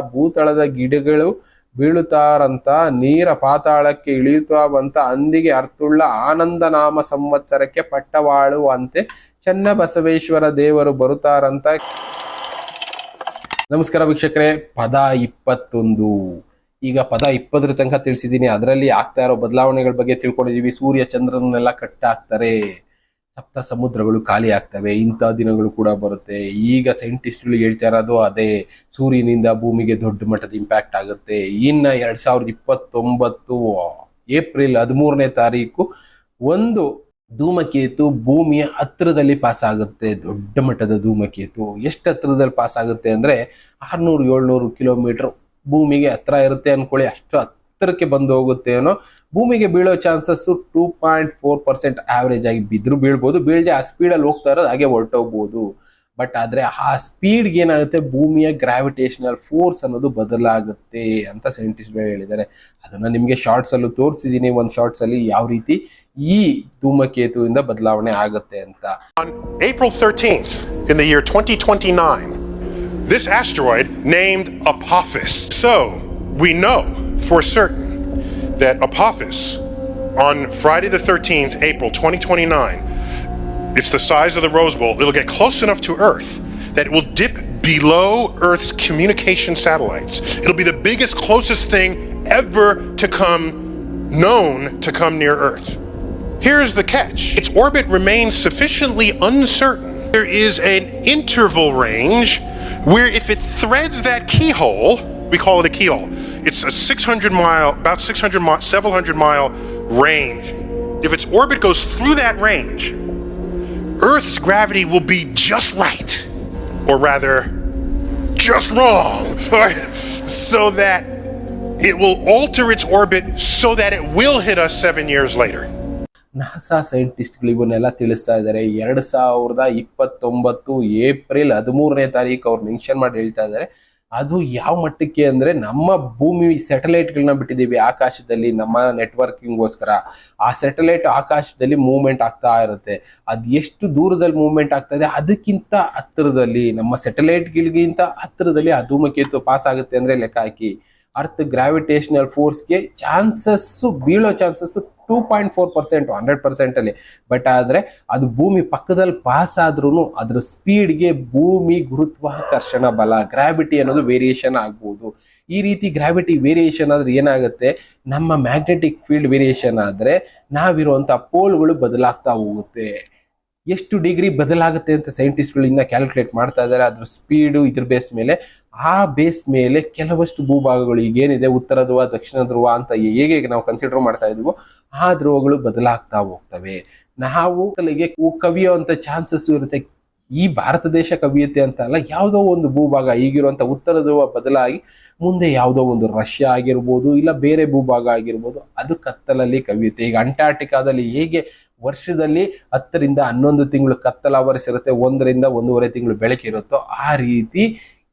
ಭೂತಳದ ಗಿಡಗಳು ಬೀಳುತ್ತಾರಂತ ನೀರ ಪಾತಾಳಕ್ಕೆ ಇಳಿಯುತ್ತಾವಂತ ಅಂದಿಗೆ ಅರ್ಥುಳ್ಳ ಆನಂದ ನಾಮ ಸಂವತ್ಸರಕ್ಕೆ ಪಟ್ಟವಾಳುವಂತೆ ಚನ್ನಬಸವೇಶ್ವರ ದೇವರು ಬರುತ್ತಾರಂತ. ನಮಸ್ಕಾರ ವೀಕ್ಷಕರೇ, ಪದ ಇಪ್ಪತ್ತೊಂದು. ಈಗ ಪದ ಇಪ್ಪತ್ತರ ತನಕ ತಿಳಿಸಿದ್ದೀನಿ. ಅದರಲ್ಲಿ ಆಗ್ತಾ ಇರೋ ಬದಲಾವಣೆಗಳ ಬಗ್ಗೆ ತಿಳ್ಕೊಂಡಿದ್ದೀವಿ. ಸೂರ್ಯ ಚಂದ್ರನ್ನೆಲ್ಲ ಕಟ್ ಹಾಕ್ತಾರೆ ಸಪ್ತ ಸಮುದ್ರಗಳು ಖಾಲಿ ಆಗ್ತವೆ, ಇಂಥ ದಿನಗಳು ಕೂಡ ಬರುತ್ತೆ. ಈಗ ಸೈಂಟಿಸ್ಟ್ಗಳು ಹೇಳ್ತಾ ಇರೋದು ಅದೇ, ಸೂರ್ಯನಿಂದ ಭೂಮಿಗೆ ದೊಡ್ಡ ಮಟ್ಟದ ಇಂಪ್ಯಾಕ್ಟ್ ಆಗುತ್ತೆ. ಇನ್ನ ಎರಡ್ ಸಾವಿರದ ಇಪ್ಪತ್ತೊಂಬತ್ತು ಏಪ್ರಿಲ್ ಹದಿಮೂರನೇ ತಾರೀಕು ಒಂದು ಧೂಮಕೇತು ಭೂಮಿಯ ಹತ್ತಿರದಲ್ಲಿ ಪಾಸ್ ಆಗುತ್ತೆ, ದೊಡ್ಡ ಮಟ್ಟದ ಧೂಮಕೇತು. ಎಷ್ಟು ಹತ್ತಿರದಲ್ಲಿ ಪಾಸ್ ಆಗುತ್ತೆ ಅಂದ್ರೆ ಆರ್ನೂರು ಏಳ್ನೂರು ಕಿಲೋಮೀಟರ್ ಭೂಮಿಗೆ ಹತ್ರ ಇರುತ್ತೆ ಅನ್ಕೊಳ್ಳಿ. ಅಷ್ಟು ಹತ್ತಿರಕ್ಕೆ ಬಂದು ಹೋಗುತ್ತೆ ಅನ್ನೋ ಭೂಮಿಗೆ ಬೀಳೋ chances two point four percent average ಆಗಿ ಬಿದ್ರು ಬೀಳ್ಬೋದು. ಬೀಳದೆ ಆ ಸ್ಪೀಡಲ್ಲಿ ಹೋಗ್ತಾ ಇರೋದು ಹಾಗೆ ಹೊರಟೋಗ್ಬೋದು. ಬಟ್ ಆದರೆ ಆ ಸ್ಪೀಡ್ಗೆ ಏನಾಗುತ್ತೆ? ಭೂಮಿಯ ಗ್ರಾವಿಟೇಷನಲ್ ಫೋರ್ಸ್ ಅನ್ನೋದು ಬದಲಾಗುತ್ತೆ ಅಂತ ಸೈಂಟಿಸ್ಟ್ಗಳು ಹೇಳಿದ್ದಾರೆ. ಅದನ್ನು ನಿಮಗೆ ಶಾರ್ಟ್ಸಲ್ಲೂ ತೋರಿಸಿದ್ದೀನಿ ಒಂದು ಶಾರ್ಟ್ಸಲ್ಲಿ ಯಾವ ರೀತಿ ಈ ಧೂಮಕೇತುವಿಂದ ಬದಲಾವಣೆ ಆಗುತ್ತೆ ಅಂತ. April 13th, in the year 2029, this asteroid named Apophis. So, we know for certain that Apophis, on Friday the 13th, April 2029, it's the size of the Rose Bowl, it'll get close enough to Earth that it will dip below Earth's communication satellites. It'll be the biggest, closest thing ever to come known to come near Earth. Here's the catch its orbit remains sufficiently uncertain. There is an interval range where if it threads that keyhole, we call it a keyhole. It's a 600 mile, about 600 mile, several hundred mile range. If its orbit goes through that range, Earth's gravity will be just right, or rather, just wrong, so that it will alter its orbit so that it will hit us seven years later. NASA ಸೈಂಟಿಸ್ಟ್ಗಳು ಇವನ್ನೆಲ್ಲ ತಿಳಿಸ್ತಾ ಇದ್ದಾರೆ ಎರಡ್ ಸಾವಿರದ ಇಪ್ಪತ್ತೊಂಬತ್ತು April ಹದಿಮೂರನೇ ತಾರೀಕು ಅವ್ರು mention ಮಾಡಿ ಹೇಳ್ತಾ ಇದ್ದಾರೆ ಅದು ಯಾವ ಮಟ್ಟಕ್ಕೆ ಅಂದ್ರೆ ನಮ್ಮ ಭೂಮಿ ಸ್ಯಾಟಲೈಟ್ಗಳನ್ನ ಬಿಟ್ಟಿದ್ದೀವಿ ಆಕಾಶದಲ್ಲಿ, ನಮ್ಮ ನೆಟ್ವರ್ಕಿಂಗ್ಗೋಸ್ಕರ ಆ ಸ್ಯಾಟಲೈಟ್ ಆಕಾಶದಲ್ಲಿ ಮೂವ್ಮೆಂಟ್ ಆಗ್ತಾ ಇರುತ್ತೆ. ಅದು ಎಷ್ಟು ದೂರದಲ್ಲಿ ಮೂವ್ಮೆಂಟ್ ಆಗ್ತಾ ಇದೆ, ಅದಕ್ಕಿಂತ ಹತ್ತಿರದಲ್ಲಿ, ನಮ್ಮ ಸ್ಯಾಟಲೈಟ್ಗಳಿಗಿಂತ ಹತ್ತಿರದಲ್ಲಿ ಆ ಧೂಮಕೇತು ಪಾಸ್ ಆಗುತ್ತೆ ಅಂದ್ರೆ ಲೆಕ್ಕ ಹಾಕಿ. ಅರ್ತ್ ಗ್ರಾವಿಟೇಷನಲ್ ಫೋರ್ಸ್ಗೆ ಚಾನ್ಸಸ್ ಬೀಳೋ chances two point four percent hundred percent ಅಲ್ಲಿ. ಬಟ್ ಆದ್ರೆ ಅದು ಭೂಮಿ ಪಕ್ಕದಲ್ಲಿ ಪಾಸ್ ಆದ್ರೂ ಅದ್ರ ಸ್ಪೀಡ್ಗೆ ಭೂಮಿ ಗುರುತ್ವಾಕರ್ಷಣ ಬಲ ಗ್ರಾವಿಟಿ ಅನ್ನೋದು ವೇರಿಯೇಷನ್ ಆಗ್ಬೋದು. ಈ ರೀತಿ ಗ್ರಾವಿಟಿ ವೇರಿಯೇಷನ್ ಆದ್ರೆ ಏನಾಗುತ್ತೆ? ನಮ್ಮ ಮ್ಯಾಗ್ನೆಟಿಕ್ ಫೀಲ್ಡ್ ವೇರಿಯೇಷನ್ ಆದ್ರೆ ನಾವಿರುವಂಥ ಪೋಲ್ಗಳು ಬದಲಾಗ್ತಾ ಹೋಗುತ್ತೆ. ಎಷ್ಟು ಡಿಗ್ರಿ ಬದಲಾಗುತ್ತೆ ಅಂತ ಸೈಂಟಿಸ್ಟ್ಗಳಿಂದ ಕ್ಯಾಲ್ಕುಲೇಟ್ ಮಾಡ್ತಾ ಇದ್ದಾರೆ. ಅದ್ರ ಸ್ಪೀಡು ಇದ್ರ ಬೇಸ್ ಮೇಲೆ ಆ ಬೇಸ್ ಮೇಲೆ ಕೆಲವಷ್ಟು ಭೂಭಾಗಗಳು ಈಗೇನಿದೆ, ಉತ್ತರ ಧ್ರುವ, ದಕ್ಷಿಣ ಧ್ರುವ ಅಂತ ಹೇಗೆ ನಾವು ಕನ್ಸಿಡರ್ ಮಾಡ್ತಾ ಇದೀವೋ ಆ ಧ್ರುವಗಳು ಬದಲಾಗ್ತಾ ಹೋಗ್ತವೆ. ನಾವು ತಲೆಗೆ ಕವಿಯುವಂತ ಚಾನ್ಸಸ್ ಇರುತ್ತೆ. ಈ ಭಾರತ ದೇಶ ಕವಿಯುತ್ತೆ ಅಂತ ಅಲ್ಲ, ಯಾವುದೋ ಒಂದು ಭೂಭಾಗ ಈಗಿರುವಂತ ಉತ್ತರ ಧ್ರುವ ಬದಲಾಗಿ ಮುಂದೆ ಯಾವುದೋ ಒಂದು ರಷ್ಯಾ ಆಗಿರ್ಬೋದು, ಇಲ್ಲ ಬೇರೆ ಭೂಭಾಗ ಆಗಿರ್ಬೋದು, ಅದು ಕತ್ತಲಲ್ಲಿ ಕವಿಯುತ್ತೆ. ಈಗ ಅಂಟಾರ್ಟಿಕಾದಲ್ಲಿ ಹೇಗೆ ವರ್ಷದಲ್ಲಿ ಹತ್ತರಿಂದ ಹನ್ನೊಂದು ತಿಂಗಳು ಕತ್ತಲ ಒಂದರಿಂದ ಒಂದೂವರೆ ತಿಂಗಳು ಬೆಳಕಿರುತ್ತೋ ಆ ರೀತಿ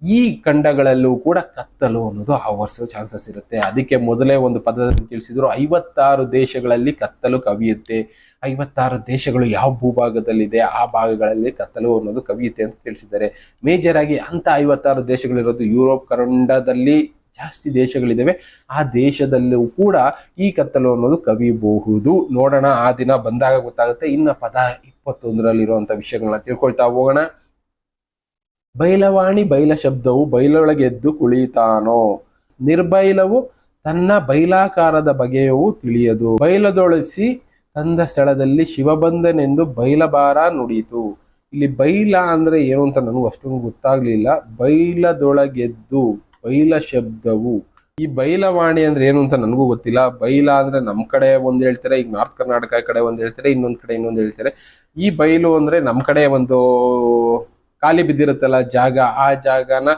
ಈ ಖಂಡಗಳಲ್ಲೂ ಕೂಡ ಕತ್ತಲು ಅನ್ನೋದು ಆವರಿಸೋ ಚಾನ್ಸಸ್ ಇರುತ್ತೆ. ಅದಕ್ಕೆ ಮೊದಲೇ ಒಂದು ಪದದಲ್ಲಿ ತಿಳಿಸಿದ್ರು, ಐವತ್ತಾರು ದೇಶಗಳಲ್ಲಿ ಕತ್ತಲು ಕವಿಯುತ್ತೆ. ಐವತ್ತಾರು ದೇಶಗಳು ಯಾವ ಭೂಭಾಗದಲ್ಲಿದೆ, ಆ ಭಾಗಗಳಲ್ಲಿ ಕತ್ತಲು ಅನ್ನೋದು ಕವಿಯುತ್ತೆ ಅಂತ ತಿಳಿಸಿದ್ದಾರೆ. ಮೇಜರ್ ಆಗಿ ಅಂತ ಐವತ್ತಾರು ದೇಶಗಳಿರೋದು ಯುರೋಪ್ ಖಂಡದಲ್ಲಿ ಜಾಸ್ತಿ ದೇಶಗಳಿದ್ದಾವೆ. ಆ ದೇಶದಲ್ಲೂ ಕೂಡ ಈ ಕತ್ತಲು ಅನ್ನೋದು ಕವಿಯಬಹುದು ನೋಡೋಣ, ಆ ದಿನ ಬಂದಾಗ ಗೊತ್ತಾಗುತ್ತೆ. ಇನ್ನ ಪದ ಇಪ್ಪತ್ತೊಂದರಲ್ಲಿರುವಂಥ ವಿಷಯಗಳನ್ನ ತಿಳ್ಕೊಳ್ತಾ ಹೋಗೋಣ. ಬೈಲವಾಣಿ ಬೈಲ ಶಬ್ದವು ಬೈಲೊಳಗೆದ್ದು ಕುಳಿತಾನೋ. ನಿರ್ಬೈಲವು ತನ್ನ ಬೈಲಾಕಾರದ ಬಗೆಯವು ತಿಳಿಯದು. ಬೈಲದೊಳಿಸಿ ತಂದ ಸ್ಥಳದಲ್ಲಿ ಶಿವಬಂಧನೆಂದು ಬೈಲಬಾರ ನುಡಿಯಿತು. ಇಲ್ಲಿ ಬೈಲ ಅಂದ್ರೆ ಏನು ಅಂತ ನನಗೂ ಅಷ್ಟೊಂದು ಗೊತ್ತಾಗ್ಲಿಲ್ಲ. ಬೈಲದೊಳಗೆದ್ದು ಬೈಲ ಶಬ್ದವು. ಈ ಬೈಲವಾಣಿ ಅಂದ್ರೆ ಏನು ಅಂತ ನನಗೂ ಗೊತ್ತಿಲ್ಲ. ಬೈಲ ಅಂದ್ರೆ ನಮ್ಮ ಕಡೆ ಒಂದು ಹೇಳ್ತಾರೆ, ಈಗ ನಾರ್ತ್ ಕರ್ನಾಟಕ ಕಡೆ ಒಂದು ಹೇಳ್ತಾರೆ, ಇನ್ನೊಂದು ಕಡೆ ಇನ್ನೊಂದು ಹೇಳ್ತಾರೆ. ಈ ಬೈಲು ಅಂದ್ರೆ ನಮ್ಮ ಕಡೆ ಒಂದು ಖಾಲಿ ಬಿದ್ದಿರುತ್ತಲ್ಲ ಜಾಗ, ಆ ಜಾಗನ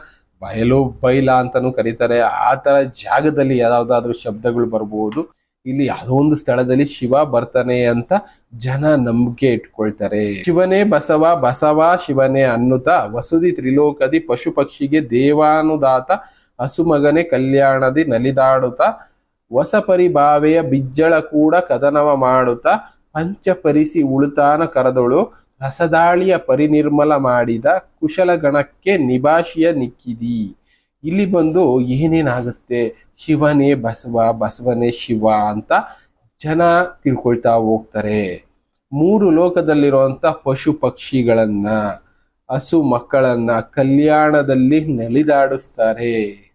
ಬಯಲು ಬೈಲ ಅಂತಾನು ಕರೀತಾರೆ. ಆ ತರ ಜಾಗದಲ್ಲಿ ಯಾವ್ದಾದ್ರು ಶಬ್ದಗಳು ಬರಬಹುದು ಇಲ್ಲಿ ಯಾವುದೋ ಒಂದು ಸ್ಥಳದಲ್ಲಿ ಶಿವ ಬರ್ತಾನೆ ಅಂತ ಜನ ನಂಬಿಕೆ ಇಟ್ಕೊಳ್ತಾರೆ. ಶಿವನೇ ಬಸವ ಬಸವ ಶಿವನೇ ಅನ್ನುತ್ತ ವಸುದಿ ತ್ರಿಲೋಕದಿ ಪಶು ಪಕ್ಷಿಗೆ ದೇವಾನುದಾತ ಹಸುಮಗನೆ ಕಲ್ಯಾಣದಿ ನಲಿದಾಡುತ್ತ ಹೊಸಪರಿಭಾವೆಯ ಬಿಜ್ಜಳ ಕೂಡ ಕದನವ ಮಾಡುತ್ತ ಪಂಚಪರಿಸಿ ಉಳುತಾನ ಕರದೊಳು ರಸದಾಳಿಯ ಪರಿನಿರ್ಮಲ ಮಾಡಿದ ಕುಶಲ ಗಣಕ್ಕೆ ನಿಭಾಷಿಯ ನಿಕ್ಕಿದಿ. ಇಲ್ಲಿ ಬಂದು ಏನೇನಾಗುತ್ತೆ? ಶಿವನೇ ಬಸವ, ಬಸವನೇ ಶಿವ ಅಂತ ಜನ ತಿಳ್ಕೊಳ್ತಾ ಹೋಗ್ತಾರೆ. ಮೂರು ಲೋಕದಲ್ಲಿರುವಂತ ಪಶು ಪಕ್ಷಿಗಳನ್ನ, ಹಸು ಮಕ್ಕಳನ್ನ ಕಲ್ಯಾಣದಲ್ಲಿ ನಲಿದಾಡಿಸ್ತಾರೆ.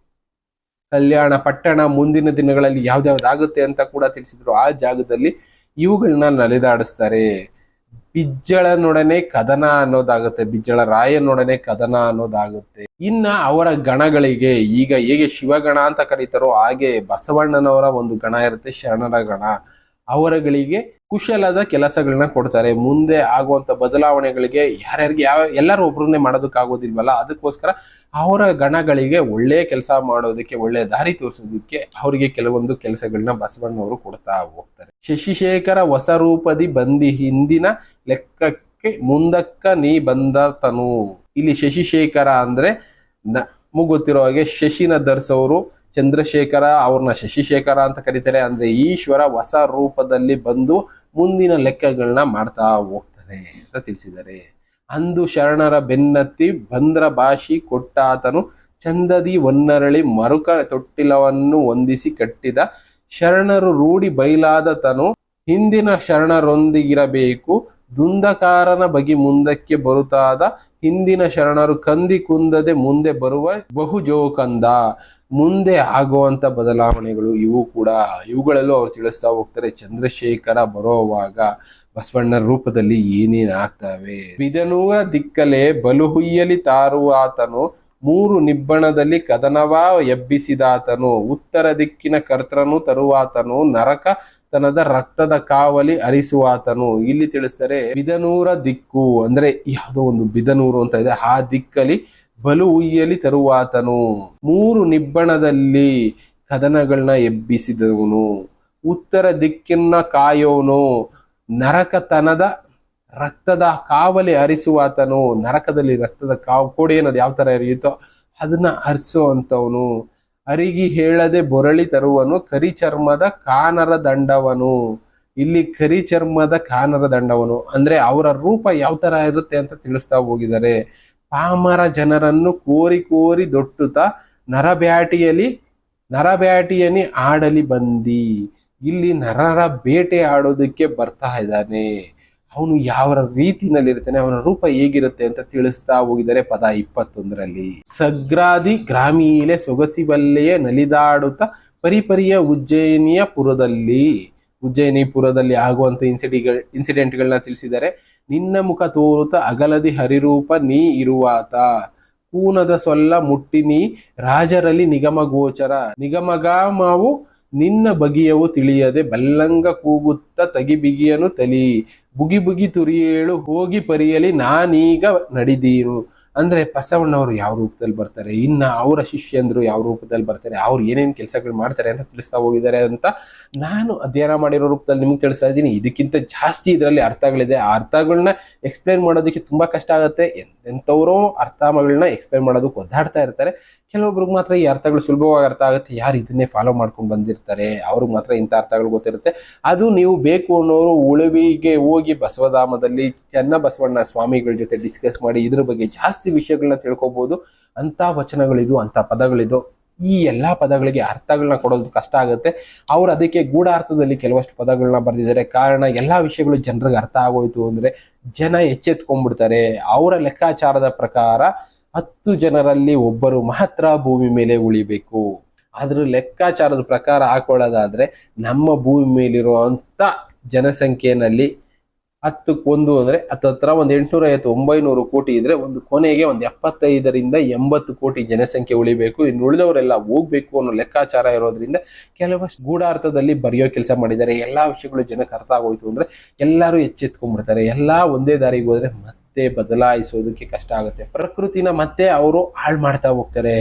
ಕಲ್ಯಾಣ ಪಟ್ಟಣ ಮುಂದಿನ ದಿನಗಳಲ್ಲಿ ಯಾವ್ದಾವ್ದಾಗುತ್ತೆ ಅಂತ ಕೂಡ ತಿಳಿಸಿದ್ರು. ಆ ಜಾಗದಲ್ಲಿ ಇವುಗಳನ್ನ ನಲಿದಾಡಿಸ್ತಾರೆ. ಬಿಜ್ಜಳನೊಡನೆ ಕದನ ಅನ್ನೋದಾಗುತ್ತೆ. ಬಿಜ್ಜಳ ರಾಯನೊಡನೆ ಕದನ ಅನ್ನೋದಾಗುತ್ತೆ. ಇನ್ನ ಅವರ ಗಣಗಳಿಗೆ ಈಗ ಹೇಗೆ ಶಿವಗಣ ಅಂತ ಕರೀತಾರೋ ಹಾಗೆ ಬಸವಣ್ಣನವರ ಒಂದು ಗಣ ಇರುತ್ತೆ, ಶರಣರ ಗಣ. ಅವರಗಳಿಗೆ ಕುಶಲದ ಕೆಲಸಗಳನ್ನ ಕೊಡ್ತಾರೆ. ಮುಂದೆ ಆಗುವಂತ ಬದಲಾವಣೆಗಳಿಗೆ ಯಾರ್ಯಾರಿಗೆ ಯಾವ, ಎಲ್ಲರೂ ಒಬ್ರನ್ನೇ ಮಾಡೋದಕ್ಕಾಗೋದಿಲ್ವಲ್ಲ ಅದಕ್ಕೋಸ್ಕರ ಅವರ ಗಣಗಳಿಗೆ ಒಳ್ಳೆ ಕೆಲಸ ಮಾಡೋದಕ್ಕೆ, ಒಳ್ಳೆ ದಾರಿ ತೋರಿಸೋದಕ್ಕೆ ಅವರಿಗೆ ಕೆಲವೊಂದು ಕೆಲಸಗಳನ್ನ ಬಸವಣ್ಣವರು ಕೊಡ್ತಾ ಹೋಗ್ತಾರೆ. ಶಶಿಶೇಖರ ಹೊಸ ರೂಪದಿ ಬಂದಿ ಹಿಂದಿನ ಲೆಕ್ಕಕ್ಕೆ ಮುಂದಕ್ಕ ನೀ ಬಂದ ತನು ಇಲ್ಲಿ ಶಶಿಶೇಖರ ಅಂದ್ರೆ ನ ಗೊತ್ತಿರೋ ಹಾಗೆ ಶಶಿನ ಧರಿಸೋರು, ಚಂದ್ರಶೇಖರ ಅವ್ರನ್ನ ಶಶಿಶೇಖರ ಅಂತ ಕರೀತಾರೆ. ಅಂದ್ರೆ ಈಶ್ವರ ಹೊಸ ರೂಪದಲ್ಲಿ ಬಂದು ಮುಂದಿನ ಲೆಕ್ಕಗಳನ್ನ ಮಾಡ್ತಾ ಹೋಗ್ತಾನೆ ಅಂತ ತಿಳಿಸಿದ್ದಾರೆ. ಅಂದು ಶರಣರ ಬೆನ್ನತ್ತಿ ಬಂದ್ರ ಭಾಷಿ ಕೊಟ್ಟಾತನು. ಚಂದದಿ ಒನ್ನರಳಿ ಮರುಕ ತೊಟ್ಟಿಲವನ್ನು ಹೊಂದಿಸಿ ಕಟ್ಟಿದ. ಶರಣರು ರೂಢಿ ಬಯಲಾದ ತನು ಹಿಂದಿನ ಶರಣರೊಂದಿಗಿರಬೇಕು. ದುಂದಕಾರನ ಬಗೆ ಮುಂದಕ್ಕೆ ಬರುತ್ತಾದ ಹಿಂದಿನ ಶರಣರು ಕಂದಿ ಕುಂದದೆ ಮುಂದೆ ಬರುವ ಬಹುಜೋಕಂದ ಮುಂದೆ ಆಗುವಂತ ಬದಲಾವಣೆಗಳು ಇವು ಕೂಡ. ಇವುಗಳಲ್ಲೂ ಅವ್ರು ತಿಳಿಸ್ತಾ ಹೋಗ್ತಾರೆ, ಚಂದ್ರಶೇಖರ ಬರೋವಾಗ ಬಸವಣ್ಣನ ರೂಪದಲ್ಲಿ ಏನೇನು ಆಗ್ತವೆ ಬಿದನೂರ ದಿಕ್ಕಲೆ ಬಲುಹುಯ್ಯಲಿ ತಾರುವಾತನು ಮೂರು ನಿಬ್ಬಣದಲ್ಲಿ ಕದನವ ಎಬ್ಬಿಸಿದಾತನು, ಉತ್ತರ ದಿಕ್ಕಿನ ಕರ್ತನು ತರುವಾತನು, ನರಕ ತನದ ರಕ್ತದ ಕಾವಲಿ ಅರಿಸುವಾತನು. ಇಲ್ಲಿ ತಿಳಿಸ್ತಾರೆ ಬಿದನೂರ ದಿಕ್ಕು ಅಂದ್ರೆ ಯಾವುದೋ ಒಂದು ಬಿದನೂರು ಅಂತ ಇದೆ. ಆ ದಿಕ್ಕಲ್ಲಿ ಬಲು ಉಯ್ಯಲಿ ತರುವಾತನು. ಮೂರು ನಿಬ್ಬಣದಲ್ಲಿ ಕದನಗಳನ್ನ ಎಬ್ಬಿಸಿದವನು. ಉತ್ತರ ದಿಕ್ಕಿನ ಕಾಯೋನು. ನರಕತನದ ರಕ್ತದ ಕಾವಲಿ ಹರಿಸುವಾತನು ನರಕದಲ್ಲಿ ರಕ್ತದ ಕಾವು ಕೋಡಿ ಅನ್ನೋದು ಯಾವ ತರ ಇರಿಯುತ್ತೋ ಅದನ್ನ ಹರಿಸೋ ಅಂತವನು. ಅರಿಗಿ ಹೇಳದೆ ಬೊರಳಿ ತರುವನು ಕರಿ ಚರ್ಮದ ಕಾನರ ದಂಡವನು. ಇಲ್ಲಿ ಕರಿ ಚರ್ಮದ ಕಾನರ ದಂಡವನು. ಅಂದ್ರೆ ಅವರ ರೂಪ ಯಾವ ತರ ಇರುತ್ತೆ ಅಂತ ತಿಳಿಸ್ತಾ ಹೋಗಿದ್ದಾರೆ. ಪಾಮರ ಜನರನ್ನು ಕೋರಿ ಕೋರಿ ದೊಟ್ಟುತ ನರಬ್ಯಾಟಿಯಲ್ಲಿ, ನರಬ್ಯಾಟಿಯನಿ ಆಡಲಿ ಬಂದಿ. ಇಲ್ಲಿ ನರರ ಬೇಟೆ ಆಡೋದಕ್ಕೆ ಬರ್ತಾ ಇದ್ದಾನೆ. ಅವನು ಯಾವ ರೀತಿನಲ್ಲಿ ಇರ್ತಾನೆ ಅವನ ರೂಪ ಹೇಗಿರುತ್ತೆ ಅಂತ ತಿಳಿಸ್ತಾ ಹೋಗಿದ್ದಾರೆ ಪದ ಇಪ್ಪತ್ತೊಂದರಲ್ಲಿ. ಸಗ್ರಾದಿ ಗ್ರಾಮೀಲೆ ಸೊಗಸಿಬಲ್ಲೆಯೇ ನಲಿದಾಡುತ್ತ ಪರಿಪರಿಯ ಉಜ್ಜಯಿನಿಯ ಪುರದಲ್ಲಿ. ಉಜ್ಜಯಿನಿ ಪುರದಲ್ಲಿ ಆಗುವಂತ ಇನ್ಸಿಡೆಂಟ್ ಇನ್ಸಿಡೆಂಟ್ಗಳನ್ನ ತಿಳಿಸಿದ್ದಾರೆ. ನಿನ್ನ ಮುಖ ತೋರುತ್ತ ಅಗಲದಿ ಹರಿರೂಪ ನೀ ಇರುವಾತ. ಕೂನದ ಸೊಲ್ಲ ಮುಟ್ಟಿ ನೀ ರಾಜರಲ್ಲಿ ನಿಗಮ ಗೋಚರ. ನಿಗಮಗಾಮವು ನಿನ್ನ ಬಗೆಯವು ತಿಳಿಯದೆ ಬಲ್ಲಂಗ ಕೂಗುತ್ತ ತಗಿ ಬಿಗಿಯನು ತಲಿ. ಬುಗಿ ಬುಗಿ ತುರಿಯೇಳು, ಹೋಗಿ ಪರಿಯಲಿ, ನಾನೀಗ ನಡಿದೀರು ಅಂದ್ರೆ ಬಸವಣ್ಣವರು ಯಾವ ರೂಪದಲ್ಲಿ ಬರ್ತಾರೆ? ಇನ್ನ ಅವರ ಶಿಷ್ಯಂದ್ರು ಯಾವ ರೂಪದಲ್ಲಿ ಬರ್ತಾರೆ? ಅವ್ರು ಏನೇನು ಕೆಲಸಗಳು ಮಾಡ್ತಾರೆ ಅಂತ ತಿಳಿಸ್ತಾ ಹೋಗಿದ್ದಾರೆ ಅಂತ ನಾನು ಅಧ್ಯಯನ ಮಾಡಿರೋ ರೂಪದಲ್ಲಿ ನಿಮ್ಗೆ ತಿಳಿಸ್ತಾ ಇದ್ದೀನಿ. ಇದಕ್ಕಿಂತ ಜಾಸ್ತಿ ಇದರಲ್ಲಿ ಅರ್ಥಗಳಿದೆ. ಆ ಅರ್ಥಗಳನ್ನ ಎಕ್ಸ್ಪ್ಲೈನ್ ಮಾಡೋದಕ್ಕೆ ತುಂಬಾ ಕಷ್ಟ ಆಗುತ್ತೆ. ಎಂತೆಂಥವ್ರೋ ಅರ್ಥಗಳನ್ನ ಎಕ್ಸ್ಪ್ಲೈನ್ ಮಾಡೋದಕ್ಕೆ ಒದ್ದಾಡ್ತಾ ಇರ್ತಾರೆ. ಕೆಲವೊಬ್ರಿಗೆ ಮಾತ್ರ ಈ ಅರ್ಥಗಳು ಸುಲಭವಾಗಿ ಅರ್ಥ ಆಗುತ್ತೆ. ಯಾರು ಇದನ್ನೇ ಫಾಲೋ ಮಾಡ್ಕೊಂಡು ಬಂದಿರ್ತಾರೆ? ಅವ್ರಿಗೆ ಮಾತ್ರ ಇಂಥ ಅರ್ಥಗಳು ಗೊತ್ತಿರುತ್ತೆ. ಅದು ನೀವು ಬೇಕು ಅನ್ನೋರು ಉಳುವಿಗೆ ಹೋಗಿ ಬಸವಧಾಮದಲ್ಲಿ ಚೆನ್ನ ಬಸವಣ್ಣ ಸ್ವಾಮಿಗಳ ಜೊತೆ ಡಿಸ್ಕಸ್ ಮಾಡಿ ಇದ್ರ ಬಗ್ಗೆ ಜಾಸ್ತಿ ವಿಷಯಗಳನ್ನ ತಿಳ್ಕೊಬೋದು. ಅಂಥ ವಚನಗಳಿದು, ಅಂಥ ಪದಗಳಿದು ಈ ಎಲ್ಲ ಪದಗಳಿಗೆ ಅರ್ಥಗಳನ್ನ ಕೊಡೋದು ಕಷ್ಟ ಆಗುತ್ತೆ. ಅವ್ರು ಅದಕ್ಕೆ ಗೂಢಾರ್ಥದಲ್ಲಿ ಕೆಲವಷ್ಟು ಪದಗಳನ್ನ ಬರೆದಿದ್ದಾರೆ. ಕಾರಣ ಎಲ್ಲ ವಿಷಯಗಳು ಜನರಿಗೆ ಅರ್ಥ ಆಗೋಯ್ತು ಅಂದ್ರೆ ಜನ ಎಚ್ಚೆತ್ಕೊಂಡ್ಬಿಡ್ತಾರೆ. ಅವರ ಲೆಕ್ಕಾಚಾರದ ಪ್ರಕಾರ ಹತ್ತು ಜನರಲ್ಲಿ ಒಬ್ಬರು ಮಾತ್ರ ಭೂಮಿ ಮೇಲೆ ಉಳಿಬೇಕು. ಅದ್ರ ಲೆಕ್ಕಾಚಾರದ ಪ್ರಕಾರ ಹಾಕೊಳ್ಳೋದಾದ್ರೆ ನಮ್ಮ ಭೂಮಿ ಮೇಲಿರುವಂತ ಜನಸಂಖ್ಯೆನಲ್ಲಿ ಹತ್ತಕ್ಕೊಂದು ಅಂದ್ರೆ ಹತ್ತತ್ರ ಒಂದು ಎಂಟುನೂರ ಐವತ್ತು, ಒಂಬೈನೂರು ಕೋಟಿ ಇದ್ರೆ ಒಂದು ಕೊನೆಗೆ ಒಂದು ಎಪ್ಪತ್ತೈದರಿಂದ ಎಂಬತ್ತು ಕೋಟಿ ಜನಸಂಖ್ಯೆ ಉಳಿಬೇಕು. ಇನ್ನು ಉಳಿದವರೆಲ್ಲ ಹೋಗ್ಬೇಕು ಅನ್ನೋ ಲೆಕ್ಕಾಚಾರ ಇರೋದ್ರಿಂದ ಕೆಲವಷ್ಟು ಗೂಢಾರ್ಥದಲ್ಲಿ ಬರೆಯೋ ಕೆಲಸ ಮಾಡಿದ್ದಾರೆ. ಎಲ್ಲಾ ವಿಷಯಗಳು ಜನಕ್ಕೆ ಅರ್ಥ ಆಗೋಯ್ತು ಅಂದ್ರೆ ಎಲ್ಲರೂ ಎಚ್ಚೆತ್ಕೊಂಡ್ಬಿಡ್ತಾರೆ. ಎಲ್ಲಾ ಒಂದೇ ದಾರಿಗೆ ಹೋದ್ರೆ ಮತ್ತೆ ಬದಲಾಯಿಸೋದಕ್ಕೆ ಕಷ್ಟ ಆಗುತ್ತೆ. ಪ್ರಕೃತಿನ ಮತ್ತೆ ಅವರು ಹಾಳು ಮಾಡ್ತಾ ಹೋಗ್ತಾರೆ.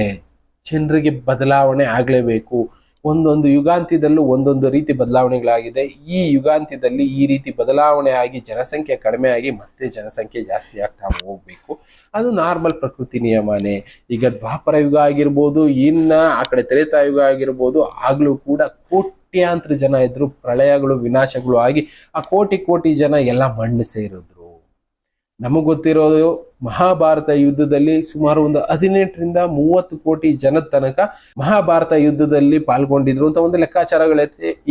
ಜನರಿಗೆ ಬದಲಾವಣೆ ಆಗಲೇಬೇಕು. ಒಂದೊಂದು ಯುಗಾಂತ್ಯದಲ್ಲೂ ಒಂದೊಂದು ರೀತಿ ಬದಲಾವಣೆಗಳಾಗಿದೆ. ಈ ಯುಗಾಂತ್ಯದಲ್ಲಿ ಈ ರೀತಿ ಬದಲಾವಣೆ ಆಗಿ ಜನಸಂಖ್ಯೆ ಕಡಿಮೆ ಆಗಿ ಮತ್ತೆ ಜನಸಂಖ್ಯೆ ಜಾಸ್ತಿ ಆಗ್ತಾ ಹೋಗ್ಬೇಕು. ಅದು ನಾರ್ಮಲ್ ಪ್ರಕೃತಿ ನಿಯಮನೇ. ಈಗ ದ್ವಾಪರ ಯುಗ ಆಗಿರ್ಬೋದು, ಇನ್ನ ಆ ಕಡೆ ತ್ರೇತಾಯುಗ ಆಗಿರ್ಬೋದು, ಆಗಲೂ ಕೂಡ ಕೋಟ್ಯಾಂತರ ಜನ ಇದ್ರು ಪ್ರಳಯಗಳು, ವಿನಾಶಗಳು ಆಗಿ ಆ ಕೋಟಿ ಕೋಟಿ ಜನ ಎಲ್ಲ ಮಣ್ಣು ಸೇರಿದ್ರು. ನಮಗ್ ಗೊತ್ತಿರೋದು ಮಹಾಭಾರತ ಯುದ್ಧದಲ್ಲಿ ಸುಮಾರು ಒಂದು ಹದಿನೆಂಟರಿಂದ ಮೂವತ್ತು ಕೋಟಿ ಜನದ ತನಕ ಮಹಾಭಾರತ ಯುದ್ಧದಲ್ಲಿ ಪಾಲ್ಗೊಂಡಿದ್ರು ಅಂತ ಒಂದು ಲೆಕ್ಕಾಚಾರಗಳ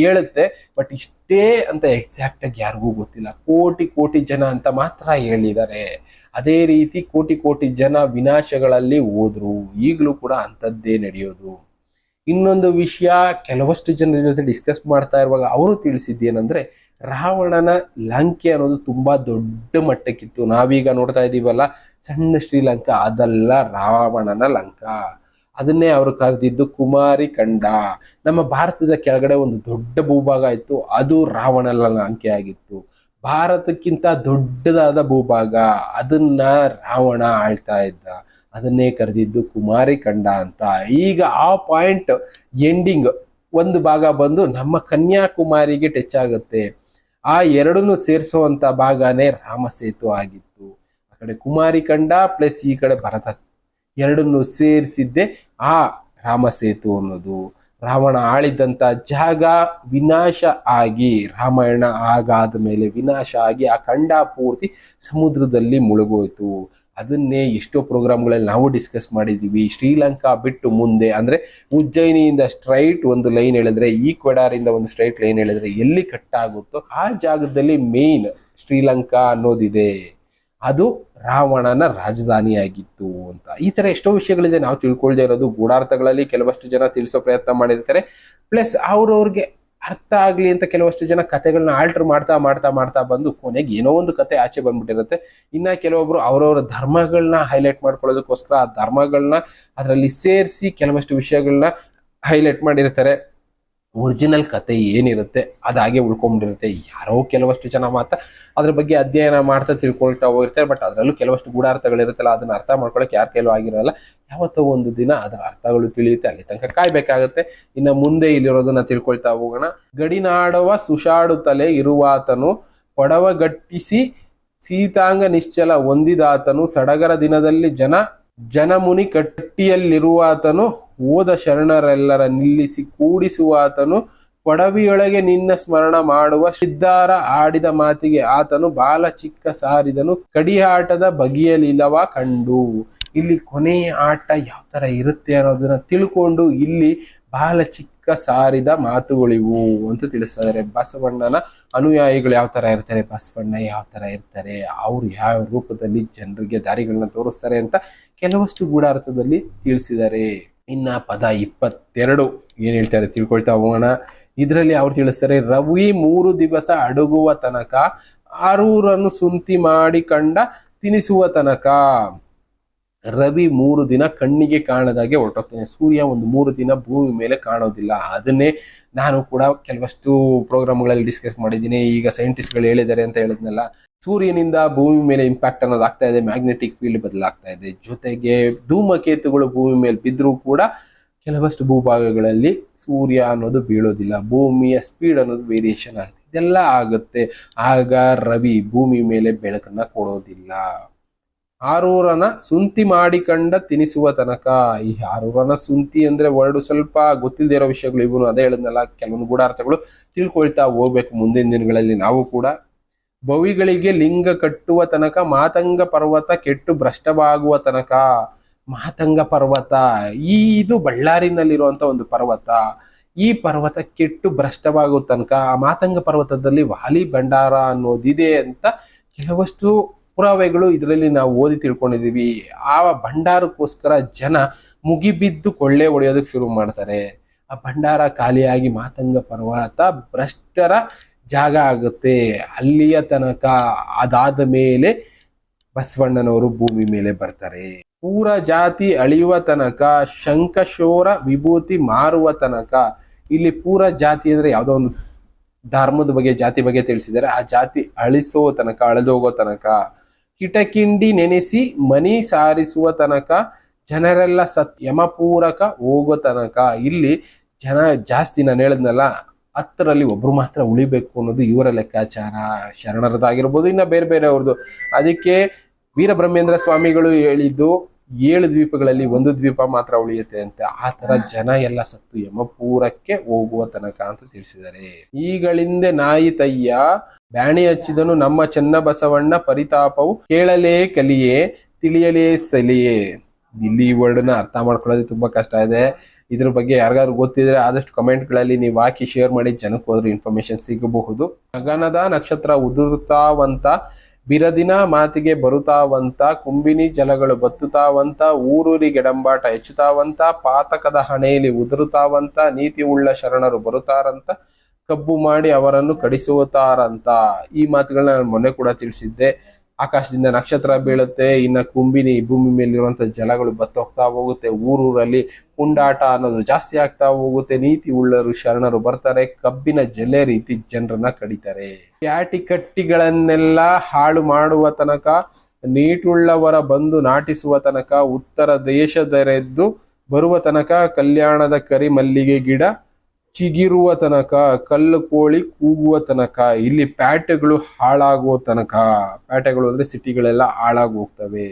ಹೇಳುತ್ತೆ. ಬಟ್ ಇಷ್ಟೇ ಅಂತ ಎಕ್ಸಾಕ್ಟ್ ಆಗಿ ಯಾರಿಗೂ ಗೊತ್ತಿಲ್ಲ. ಕೋಟಿ ಕೋಟಿ ಜನ ಅಂತ ಮಾತ್ರ ಹೇಳಿದ್ದಾರೆ. ಅದೇ ರೀತಿ ಕೋಟಿ ಕೋಟಿ ಜನ ವಿನಾಶಗಳಲ್ಲಿ ಹೋದ್ರು. ಈಗಲೂ ಕೂಡ ಅಂಥದ್ದೇ ನಡೆಯೋದು. ಇನ್ನೊಂದು ವಿಷಯ ಕೆಲವಷ್ಟು ಜನರ ಜೊತೆ ಡಿಸ್ಕಸ್ ಮಾಡ್ತಾ ಇರುವಾಗ ಅವರು ತಿಳಿಸಿದ್ದೇನೆಂದ್ರೆ, ರಾವಣನ ಲಂಕೆ ಅನ್ನೋದು ತುಂಬಾ ದೊಡ್ಡ ಮಟ್ಟಕ್ಕಿತ್ತು. ನಾವೀಗ ನೋಡ್ತಾ ಇದ್ದೀವಲ್ಲ, ಸಣ್ಣ ಶ್ರೀಲಂಕಾ, ಅದಲ್ಲ ರಾವಣನ ಲಂಕಾ. ಅದನ್ನೇ ಅವರು ಕರೆದಿದ್ದು ಕುಮಾರಿ ಕಂಡ ನಮ್ಮ ಭಾರತದ ಕೆಳಗಡೆ ಒಂದು ದೊಡ್ಡ ಭೂಭಾಗ ಇತ್ತು, ಅದು ರಾವಣನ ಲಂಕೆ ಆಗಿತ್ತು. ಭಾರತಕ್ಕಿಂತ ದೊಡ್ಡದಾದ ಭೂಭಾಗ, ಅದನ್ನ ರಾವಣ ಆಳ್ತಾ ಇದ್ದ. ಅದನ್ನೇ ಕರೆದಿದ್ದು ಕುಮಾರಿ ಕಂಡ ಅಂತ. ಈಗ ಆ ಪಾಯಿಂಟ್ ಎಂಡಿಂಗ್ ಒಂದು ಭಾಗ ಬಂದು ನಮ್ಮ ಕನ್ಯಾಕುಮಾರಿಗೆ ಟಚ್ ಆಗುತ್ತೆ. ಆ ಎರಡನ್ನು ಸೇರಿಸುವಂತ ಭಾಗನೇ ರಾಮಸೇತು ಆಗಿತ್ತು. ಆ ಕಡೆ ಕುಮಾರಿ ಕಂಡ ಪ್ಲಸ್ ಈ ಕಡೆ ಭರತ ಎರಡನ್ನು ಸೇರಿಸಿದ್ದೆ ಆ ರಾಮಸೇತು ಅನ್ನೋದು. ರಾವಣ ಆಳಿದಂತ ಜಾಗ ವಿನಾಶ ಆಗಿ, ರಾಮಾಯಣ ಆಗಾದ ಮೇಲೆ ವಿನಾಶ ಆಗಿ ಆ ಖಂಡ ಪೂರ್ತಿ ಸಮುದ್ರದಲ್ಲಿ ಮುಳುಗೋಯ್ತು. ಅದನ್ನೇ ಎಷ್ಟೋ ಪ್ರೋಗ್ರಾಮ್ಗಳಲ್ಲಿ ನಾವು ಡಿಸ್ಕಸ್ ಮಾಡಿದ್ದೀವಿ. ಶ್ರೀಲಂಕಾ ಬಿಟ್ಟು ಮುಂದೆ, ಅಂದರೆ ಉಜ್ಜಯಿನಿಯಿಂದ ಸ್ಟ್ರೈಟ್ ಒಂದು ಲೈನ್ ಹೇಳಿದ್ರೆ, ಈ ಇಂದ ಒಂದು ಸ್ಟ್ರೈಟ್ ಲೈನ್ ಹೇಳಿದ್ರೆ ಎಲ್ಲಿ ಕಟ್ ಆಗುತ್ತೋ ಆ ಜಾಗದಲ್ಲಿ ಮೇನ್ ಶ್ರೀಲಂಕಾ ಅನ್ನೋದಿದೆ. ಅದು ರಾವಣನ ರಾಜಧಾನಿಯಾಗಿತ್ತು ಅಂತ. ಈ ತರ ಎಷ್ಟೋ ವಿಷಯಗಳಿದೆ ನಾವು ತಿಳ್ಕೊಳ್ದೇ ಇರೋದು. ಗೂಢಾರ್ಥಗಳಲ್ಲಿ ಕೆಲವಷ್ಟು ಜನ ತಿಳಿಸೋ ಪ್ರಯತ್ನ ಮಾಡಿರ್ತಾರೆ. ಪ್ಲಸ್ ಅವ್ರವ್ರಿಗೆ ಅರ್ಥ ಆಗ್ಲಿ ಅಂತ ಕೆಲವಷ್ಟು ಜನ ಕಥೆಗಳನ್ನ ಆಲ್ಟರ್ ಮಾಡ್ತಾ ಮಾಡ್ತಾ ಮಾಡ್ತಾ ಬಂದು ಕೊನೆಗೆ ಏನೋ ಒಂದು ಕತೆ ಆಚೆ ಬಂದ್ಬಿಟ್ಟಿರುತ್ತೆ. ಇನ್ನ ಕೆಲವೊಬ್ರು ಅವರವರ ಧರ್ಮಗಳನ್ನ ಹೈಲೈಟ್ ಮಾಡ್ಕೊಳ್ಳೋದಕ್ಕೋಸ್ಕರ ಆ ಧರ್ಮಗಳನ್ನ ಅದರಲ್ಲಿ ಸೇರಿಸಿ ಕೆಲವಷ್ಟು ವಿಷಯಗಳನ್ನ ಹೈಲೈಟ್ ಮಾಡಿರ್ತಾರೆ. ಒರಿಜಿನಲ್ ಕತೆ ಏನಿರುತ್ತೆ ಅದಾಗೆ ಹಾಗೆ ಉಳ್ಕೊಂಡ್ಬಿಟ್ಟಿರುತ್ತೆ ಯಾರೋ ಕೆಲವಷ್ಟು ಜನ ಮಾತ್ರ ಅದ್ರ ಬಗ್ಗೆ ಅಧ್ಯಯನ ಮಾಡ್ತಾ ತಿಳ್ಕೊಳ್ತಾ ಹೋಗಿರ್ತಾರೆ, ಬಟ್ ಅದರಲ್ಲೂ ಕೆಲವಷ್ಟು ಗೂಢಾರ್ಥಗಳಿರುತ್ತಲ್ಲ, ಅದನ್ನ ಅರ್ಥ ಮಾಡ್ಕೊಳಕ್ಕೆ ಯಾರ ಕೈಲೂ ಆಗಿರಲ್ಲ. ಯಾವತ್ತೋ ಒಂದು ದಿನ ಅದರ ಅರ್ಥಗಳು ತಿಳಿಯುತ್ತೆ, ಅಲ್ಲಿ ತನಕ ಕಾಯ್ಬೇಕಾಗತ್ತೆ. ಇನ್ನು ಮುಂದೆ ಇಲ್ಲಿರೋದನ್ನ ತಿಳ್ಕೊಳ್ತಾ ಹೋಗೋಣ. ಗಡಿನಾಡುವ ಸುಷಾಡುತ್ತಲೇ ಇರುವಾತನು ಪಡವಗಟ್ಟಿಸಿ ಸೀತಾಂಗ ನಿಶ್ಚಲ ಹೊಂದಿದಾತನು. ಸಡಗರ ದಿನದಲ್ಲಿ ಜನ, ಜನಮುನಿ ಕಟ್ಟಿಯಲ್ಲಿರುವಾತನು ಓದ ಶರಣರೆಲ್ಲರ ನಿಲ್ಲಿಸಿ ಕೂಡಿಸುವ ಆತನು ಪಡವಿಯೊಳಗೆ ನಿನ್ನ ಸ್ಮರಣ ಮಾಡುವ ಸಿದ್ಧಾರ ಆಡಿದ ಮಾತಿಗೆ ಆತನು ಬಾಲ ಚಿಕ್ಕ ಸಾರಿದನು, ಕಡಿಯಾಟದ ಬಗೆಯಲಿಲ್ಲವ ಕಂಡು. ಇಲ್ಲಿ ಕೊನೆಯ ಆಟ ಯಾವ ತರ ಇರುತ್ತೆ ಅನ್ನೋದನ್ನ ತಿಳ್ಕೊಂಡು ಇಲ್ಲಿ ಬಾಲ ಚಿಕ್ಕ ಸಾರಿದ ಮಾತುಗಳಿವು ಅಂತ ತಿಳಿಸ್ತಾರೆ. ಬಸವಣ್ಣನ ಅನುಯಾಯಿಗಳು ಯಾವ ತರ ಇರ್ತಾರೆ? ಬಸವಣ್ಣ ಯಾವ ತರ ಇರ್ತಾರೆ? ಅವ್ರು ಯಾವ ರೂಪದಲ್ಲಿ ಜನರಿಗೆ ದಾರಿಗಳನ್ನ ತೋರಿಸ್ತಾರೆ ಅಂತ ಕೆಲವಷ್ಟು ಗೂಢಾರ್ಥದಲ್ಲಿ ತಿಳಿಸಿದ್ದಾರೆ. ಇನ್ನ ಪದ ಇಪ್ಪತ್ತೆರಡು ಏನ್ ಹೇಳ್ತಾರೆ ತಿಳ್ಕೊಳ್ತಾ ಹೋಗೋಣ. ಇದರಲ್ಲಿ ಅವ್ರು ತಿಳಿಸ್ತಾರೆ, ರವಿ ಮೂರು ದಿವಸ ಅಡಗುವ ತನಕ ಆರೂರನ್ನು ಸುಂತಿ ಮಾಡಿ ಕಂಡ ತಿನಿಸುವ ತನಕ. ರವಿ ಮೂರು ದಿನ ಕಣ್ಣಿಗೆ ಕಾಣದಾಗೆ ಹೊರಟೋಗ್ತಾನೆ. ಸೂರ್ಯ ಒಂದು ಮೂರು ದಿನ ಭೂಮಿ ಮೇಲೆ ಕಾಣೋದಿಲ್ಲ. ಅದನ್ನೇ ನಾನು ಕೂಡ ಕೆಲವಷ್ಟು ಪ್ರೋಗ್ರಾಮ್ಗಳಲ್ಲಿ ಡಿಸ್ಕಸ್ ಮಾಡಿದ್ದೀನಿ. ಈಗ ಸೈಂಟಿಸ್ಟ್ಗಳು ಹೇಳಿದ್ದಾರೆ ಅಂತ ಹೇಳಿದ್ನಲ್ಲ. ಸೂರ್ಯನಿಂದ ಭೂಮಿ ಮೇಲೆ ಇಂಪ್ಯಾಕ್ಟ್ ಅನ್ನೋದು ಆಗ್ತಾ ಇದೆ ಮ್ಯಾಗ್ನೆಟಿಕ್ ಫೀಲ್ಡ್ ಬದಲಾಗ್ತಾ ಇದೆ. ಜೊತೆಗೆ ಧೂಮಕೇತುಗಳು ಭೂಮಿ ಮೇಲೆ ಬಿದ್ದರೂ ಕೂಡ ಕೆಲವಷ್ಟು ಭೂಭಾಗಗಳಲ್ಲಿ ಸೂರ್ಯ ಅನ್ನೋದು ಬೀಳೋದಿಲ್ಲ. ಭೂಮಿಯ ಸ್ಪೀಡ್ ಅನ್ನೋದು ವೇರಿಯೇಷನ್ ಆಗುತ್ತೆ ಇದೆಲ್ಲ ಆಗುತ್ತೆ. ಆಗ ರವಿ ಭೂಮಿ ಮೇಲೆ ಬೆಳಕನ್ನ ಕೊಡೋದಿಲ್ಲ. ಆರೂರನ ಸುಂತಿ ಮಾಡಿಕೊಂಡ ತಿನಿಸುವ ತನಕ, ಈ ಆರೂರನ ಸುಂತಿ ಅಂದ್ರೆ ವರ್ಡ್ ಸ್ವಲ್ಪ ಗೊತ್ತಿಲ್ಲದೆ ಇರೋ ವಿಷಯಗಳು, ಇವನು ಅದೇ ಹೇಳಿದ್ನಲ್ಲ, ಕೆಲವೊಂದು ಗೂಢಾರ್ಥಗಳು ತಿಳ್ಕೊಳ್ತಾ ಹೋಗ್ಬೇಕು ಮುಂದಿನ ದಿನಗಳಲ್ಲಿ. ನಾವು ಕೂಡ ಭವಿಗಳಿಗೆ ಲಿಂಗ ಕಟ್ಟುವ ತನಕ, ಮಾತಂಗ ಪರ್ವತ ಕೆಟ್ಟು ಭ್ರಷ್ಟವಾಗುವ ತನಕ, ಮಾತಂಗ ಪರ್ವತ, ಈ ಇದು ಬಳ್ಳಾರಿನಲ್ಲಿರುವಂತ ಒಂದು ಪರ್ವತ, ಈ ಪರ್ವತ ಕೆಟ್ಟು ಭ್ರಷ್ಟವಾಗುವ ತನಕ, ಆ ಮಾತಂಗ ಪರ್ವತದಲ್ಲಿ ವಾಲಿ ಭಂಡಾರ ಅನ್ನೋದಿದೆ ಅಂತ ಕೆಲವಷ್ಟು ಪುರಾವೆಗಳು ಇದರಲ್ಲಿ ನಾವು ಓದಿ ತಿಳ್ಕೊಂಡಿದೀವಿ ಆ ಭಂಡಾರಕ್ಕೋಸ್ಕರ ಜನ ಮುಗಿಬಿದ್ದು ಕೊಳ್ಳೆ ಹೊಡೆಯೋದಕ್ಕೆ ಶುರು ಮಾಡ್ತಾರೆ. ಆ ಭಂಡಾರ ಖಾಲಿಯಾಗಿ ಮಾತಂಗ ಪರ್ವತ ಭ್ರಷ್ಟರ ಜಾಗ ಆಗುತ್ತೆ. ಅಲ್ಲಿಯ ತನಕ ಅದಾದ ಮೇಲೆ ಬಸವಣ್ಣನವರು ಭೂಮಿ ಮೇಲೆ ಬರ್ತಾರೆ. ಪೂರ ಜಾತಿ ಅಳಿಯುವ ತನಕ, ಶಂಕಶೋರ ವಿಭೂತಿ ಮಾರುವ ತನಕ ಇಲ್ಲಿ ಪೂರ ಜಾತಿ ಅಂದ್ರೆ ಯಾವುದೋ ಒಂದು ಧರ್ಮದ ಬಗ್ಗೆ, ಜಾತಿ ಬಗ್ಗೆ ತಿಳಿಸಿದ್ದಾರೆ. ಆ ಜಾತಿ ಅಳಿಸೋ ತನಕ, ಅಳೆದೋಗೋ ತನಕ, ಕಿಟಕಿಂಡಿ ನೆನೆಸಿ ಮನಿ ಸಾರಿಸುವ ತನಕ, ಜನರೆಲ್ಲ ಸತ್ ಯಮಪೂರಕ ಹೋಗೋ ತನಕ ಇಲ್ಲಿ ಜನ ಜಾಸ್ತಿ ನಾನು ಹೇಳದ್ನಲ್ಲ ಹತ್ತರಲ್ಲಿ ಒಬ್ರು ಮಾತ್ರ ಉಳಿಬೇಕು ಅನ್ನೋದು ಇವರ ಲೆಕ್ಕಾಚಾರ, ಶರಣರದಾಗಿರ್ಬೋದು, ಇನ್ನ ಬೇರೆ ಅವ್ರದ್ದು ಅದಕ್ಕೆ ವೀರಬ್ರಹ್ಮೇಂದ್ರ ಸ್ವಾಮಿಗಳು ಹೇಳಿದ್ದು, ಏಳು ದ್ವೀಪಗಳಲ್ಲಿ ಒಂದು ದ್ವೀಪ ಮಾತ್ರ ಉಳಿಯುತ್ತೆ ಅಂತ. ಆ ತರ ಜನ ಎಲ್ಲ ಸತ್ತು ಯಮಪೂರಕ್ಕೆ ಹೋಗುವ ತನಕ ಅಂತ ತಿಳಿಸಿದ್ದಾರೆ. ಈಗಳಿಂದೆ ನಾಯಿ ತಯ್ಯ, ಬ್ಯಾಣಿ ಹಚ್ಚಿದನು ನಮ್ಮ ಚೆನ್ನ ಬಸವಣ್ಣ ಪರಿತಾಪವು ಕೇಳಲೇ ಕಲಿಯೇ, ತಿಳಿಯಲೇ ಸಲಿಯೇ. ಇಲ್ಲಿ ಈ ವರ್ಡ್ನ ಅರ್ಥ ಮಾಡ್ಕೊಳ್ಳೋದು ತುಂಬಾ ಕಷ್ಟ ಇದೆ. ಇದ್ರ ಬಗ್ಗೆ ಯಾರಿಗಾದ್ರು ಗೊತ್ತಿದ್ರೆ ಆದಷ್ಟು ಕಮೆಂಟ್ಗಳಲ್ಲಿ ನೀವು ಹಾಕಿ ಶೇರ್ ಮಾಡಿ ಜನಕ್ಕೆ ಹೋದ್ರೆ ಇನ್ಫಾರ್ಮೇಶನ್ ಸಿಗಬಹುದು. ಗಗನದ ನಕ್ಷತ್ರ ಉದುರುತ್ತಾವಂತ ಬಿರದಿನ ಮಾತಿಗೆ ಬರುತ್ತಾವಂತ ಕುಂಬಿನಿ ಜಲಗಳು ಬತ್ತುತ್ತಾವಂತ ಊರೂರಿ ಗೆಡಂಬಾಟ ಹೆಚ್ಚುತ್ತಾವಂತ ಪಾತಕದ ಹಣೆಯಲ್ಲಿ ಉದುರುತ್ತಾವಂತ ನೀತಿ ಉಳ್ಳ ಶರಣರು ಬರುತ್ತಾರಂತ, ಕಬ್ಬು ಮಾಡಿ ಅವರನ್ನು ಕಡಿಸುತ್ತಾರಂತ ಈ ಮಾತುಗಳನ್ನ ನಾನು ಮೊನ್ನೆ ಕೂಡ ತಿಳಿಸಿದ್ದೆ. ಆಕಾಶದಿಂದ ನಕ್ಷತ್ರ ಬೀಳುತ್ತೆ, ಇನ್ನ ಕುಂಬಿನಿ ಭೂಮಿ ಮೇಲಿರುವಂತ ಜಲಗಳು ಬತ್ತೋಗ್ತಾ ಹೋಗುತ್ತೆ. ಊರೂರಲ್ಲಿ ಕುಂಡಾಟ ಅನ್ನೋದು ಜಾಸ್ತಿ ಆಗ್ತಾ ಹೋಗುತ್ತೆ. ನೀತಿ ಉಳ್ಳರು ಶರಣರು ಬರ್ತಾರೆ, ಕಬ್ಬಿನ ಜಲೆ ರೀತಿ ಜನರನ್ನ ಕಡಿತಾರೆ. ಪ್ಯಾಟಿ ಕಟ್ಟಿಗಳನ್ನೆಲ್ಲ ಹಾಳು ಮಾಡುವ ತನಕ, ನೀಟುಳ್ಳವರ ಬಂದು ನಾಟಿಸುವ ತನಕ, ಉತ್ತರ ದೇಶದರೆದ್ದು ಬರುವ ತನಕ ಕಲ್ಯಾಣದ ಕರಿ ಮಲ್ಲಿಗೆ ಗಿಡ ಚಿಗಿರುವ ತನಕ, ಕಲ್ಲು ಕೋಳಿ ಕೂಗುವ ತನಕ, ಇಲ್ಲಿ ಪ್ಯಾಟೆಗಳು ಹಾಳಾಗುವ ತನಕ. ಪ್ಯಾಟೆಗಳು ಅಂದ್ರೆ ಸಿಟಿಗಳೆಲ್ಲ ಹಾಳಾಗಿ ಹೋಗ್ತವೆ.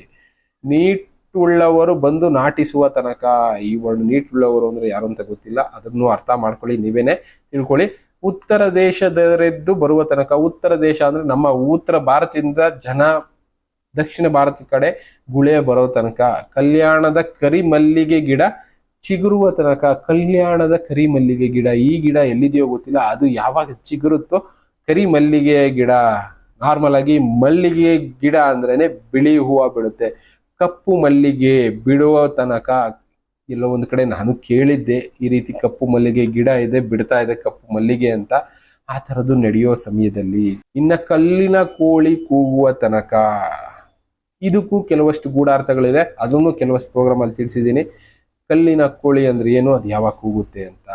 ನೀಟುಳ್ಳವರು ಬಂದು ನಾಟಿಸುವ ತನಕ. ಈ ವರ್ಡ್ ನೀಟುಳ್ಳವರು ಅಂದ್ರೆ ಯಾರು ಅಂತ ಗೊತ್ತಿಲ್ಲ. ಅದನ್ನು ಅರ್ಥ ಮಾಡ್ಕೊಳ್ಳಿ, ನೀವೇನೆ ತಿಳ್ಕೊಳ್ಳಿ. ಉತ್ತರ ದೇಶದರೆದ್ದು ಬರುವ ತನಕ, ಉತ್ತರ ದೇಶ ಅಂದ್ರೆ ನಮ್ಮ ಉತ್ತರ ಭಾರತದಿಂದ ಜನ ದಕ್ಷಿಣ ಭಾರತ ಕಡೆ ಗುಳೆ ಬರೋ ತನಕ. ಕಲ್ಯಾಣದ ಕರಿ ಮಲ್ಲಿಗೆ ಗಿಡ ಚಿಗುರುವ ತನಕ ಕಲ್ಯಾಣದ ಕರಿ ಮಲ್ಲಿಗೆ ಗಿಡ. ಈ ಗಿಡ ಎಲ್ಲಿದೆಯೋ ಗೊತ್ತಿಲ್ಲ. ಅದು ಯಾವಾಗ ಚಿಗುರುತ್ತೋ ಕರಿ ಮಲ್ಲಿಗೆ ಗಿಡ. ನಾರ್ಮಲ್ ಆಗಿ ಮಲ್ಲಿಗೆ ಗಿಡ ಅಂದ್ರೇನೆ ಬಿಳಿ ಹೂವು ಬಿಡುತ್ತೆ ಕಪ್ಪು ಮಲ್ಲಿಗೆ ಬಿಡುವ ತನಕ ಎಲ್ಲೋ ಒಂದು ಕಡೆ ನಾನು ಕೇಳಿದ್ದೆ, ಈ ರೀತಿ ಕಪ್ಪು ಮಲ್ಲಿಗೆ ಗಿಡ ಇದೆ, ಬಿಡ್ತಾ ಇದೆ ಕಪ್ಪು ಮಲ್ಲಿಗೆ ಅಂತ. ಆ ಥರದ್ದು ನಡೆಯೋ ಸಮಯದಲ್ಲಿ ಇನ್ನ ಕಲ್ಲಿನ ಕೋಳಿ ಕೂಗುವ ತನಕ. ಇದಕ್ಕೂ ಕೆಲವಷ್ಟು ಗೂಢಾರ್ಥಗಳಿದೆ. ಅದನ್ನು ಕೆಲವಷ್ಟು ಪ್ರೋಗ್ರಾಮಲ್ಲಿ ತಿಳಿಸಿದ್ದೀನಿ. ಕಲ್ಲಿನ ಕೋಳಿ ಅಂದ್ರೆ ಏನು? ಅದು ಯಾವಾಗ ಕೂಗುತ್ತೆ ಅಂತ.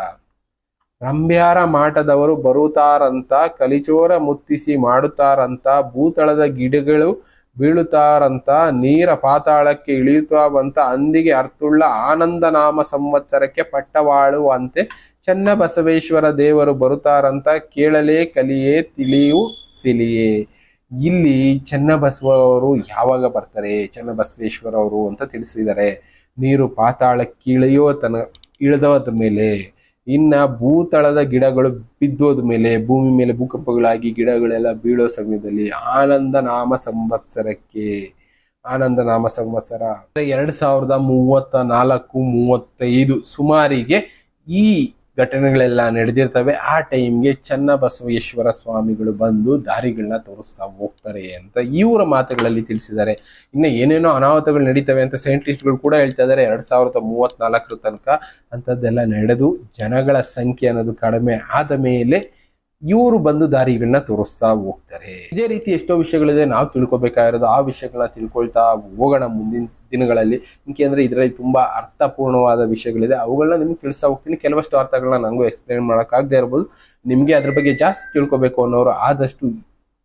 ರಂಭ್ಯಾರ ಮಾಟದವರು ಬರುತ್ತಾರಂತ, ಕಲಿಚೋರ ಮುತ್ತಿಸಿ ಮಾಡುತ್ತಾರಂತ, ಭೂತಳದ ಗಿಡಗಳು ಬೀಳುತ್ತಾರಂತ, ನೀರ ಪಾತಾಳಕ್ಕೆ ಇಳಿಯುತ್ತಾವಂತ, ಅಂದಿಗೆ ಅರ್ಥುಳ್ಳ ಆನಂದ ನಾಮ ಸಂವತ್ಸರಕ್ಕೆ ಪಟ್ಟವಾಳುವಂತೆ ಚನ್ನಬಸವೇಶ್ವರ ದೇವರು ಬರುತ್ತಾರಂತ, ಕೇಳಲೇ ಕಲಿಯೇ ತಿಳಿಯು ಸಿಲಿಯೇ. ಇಲ್ಲಿ ಚೆನ್ನಬಸವರು ಯಾವಾಗ ಬರ್ತಾರೆ? ಚೆನ್ನಬಸವೇಶ್ವರ ಅವರು ಅಂತ ತಿಳಿಸಿದ್ದಾರೆ ನೀರು ಪಾತಾಳಕ್ಕೆ ಇಳಿಯೋ ತನ ಇಳಿದೋದ ಮೇಲೆ, ಇನ್ನ ಭೂತಳದ ಗಿಡಗಳು ಬಿದ್ದೋದ ಮೇಲೆ, ಭೂಮಿ ಮೇಲೆ ಭೂಕಂಪಗಳಾಗಿ ಗಿಡಗಳೆಲ್ಲ ಬೀಳೋ ಸಮಯದಲ್ಲಿ ಆನಂದ ನಾಮ ಸಂವತ್ಸರಕ್ಕೆ ಆನಂದ ನಾಮ ಸಂವತ್ಸರ ಎರಡ್ ಸಾವಿರದ ಮೂವತ್ತ ನಾಲ್ಕು ಮೂವತ್ತೈದು ಸುಮಾರಿಗೆ ಈ ಘಟನೆಗಳೆಲ್ಲ ನಡೆದಿರ್ತವೆ. ಆ ಟೈಮ್ಗೆ ಚನ್ನಬಸವೇಶ್ವರ ಸ್ವಾಮಿಗಳು ಬಂದು ದಾರಿಗಳನ್ನ ತೋರಿಸ್ತಾ ಹೋಗ್ತಾರೆ ಅಂತ ಇವರ ಮಾತುಗಳಲ್ಲಿ ತಿಳಿಸಿದ್ದಾರೆ. ಇನ್ನು ಏನೇನೋ ಅನಾಹುತಗಳು ನಡೀತವೆ ಅಂತ ಸೈಂಟಿಸ್ಟ್ಗಳು ಕೂಡ ಹೇಳ್ತಾ ಇದ್ದಾರೆ. ಎರಡ್ ಸಾವಿರದ ಮೂವತ್ನಾಲ್ಕರ ತನಕ ಅಂಥದ್ದೆಲ್ಲ ನಡೆದು ಜನಗಳ ಸಂಖ್ಯೆ ಅನ್ನೋದು ಕಡಿಮೆ ಆದ ಮೇಲೆ ಇವರು ಬಂದು ದಾರಿಗಳನ್ನ ತೋರಿಸ್ತಾ ಹೋಗ್ತಾರೆ. ಇದೇ ರೀತಿ ಎಷ್ಟೋ ವಿಷಯಗಳಿದೆ, ನಾವು ತಿಳ್ಕೊಬೇಕಾಗಿರೋದು ಆ ವಿಷಯಗಳನ್ನ ತಿಳ್ಕೊಳ್ತಾ ಹೋಗೋಣ ಮುಂದಿನ ದಿನಗಳಲ್ಲಿ. ಯಾಕೆಂದ್ರೆ ಇದರಲ್ಲಿ ತುಂಬಾ ಅರ್ಥಪೂರ್ಣವಾದ ವಿಷಯಗಳಿದೆ. ಅವುಗಳನ್ನ ನಿಮ್ಗೆ ತಿಳಿಸ್ತಾ ಹೋಗ್ತೀನಿ. ಕೆಲವಷ್ಟು ಅರ್ಥಗಳನ್ನ ನನಗೂ ಎಕ್ಸ್ಪ್ಲೇನ್ ಮಾಡೋಕ್ಕಾಗದೇ ಇರ್ಬೋದು. ನಿಮಗೆ ಅದ್ರ ಬಗ್ಗೆ ಜಾಸ್ತಿ ತಿಳ್ಕೊಬೇಕು ಅನ್ನೋರು ಆದಷ್ಟು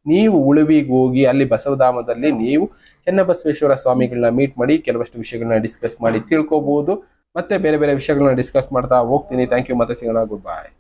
ನೀವು ಉಳುವಿಗೆ ಹೋಗಿ ಅಲ್ಲಿ ಬಸವಧಾಮದಲ್ಲಿ ನೀವು ಚೆನ್ನಬಸವೇಶ್ವರ ಸ್ವಾಮಿಗಳನ್ನ ಮೀಟ್ ಮಾಡಿ, ಕೆಲವಷ್ಟು ವಿಷಯಗಳನ್ನ ಡಿಸ್ಕಸ್ ಮಾಡಿ ತಿಳ್ಕೊಬಹುದು ಮತ್ತೆ ಬೇರೆ ಬೇರೆ ವಿಷಯಗಳನ್ನ ಡಿಸ್ಕಸ್ ಮಾಡ್ತಾ ಹೋಗ್ತೀನಿ. ಥ್ಯಾಂಕ್ ಯು ಮತ್ತೆ ಸಿಗೋಣ. ಗುಡ್ ಬಾಯ್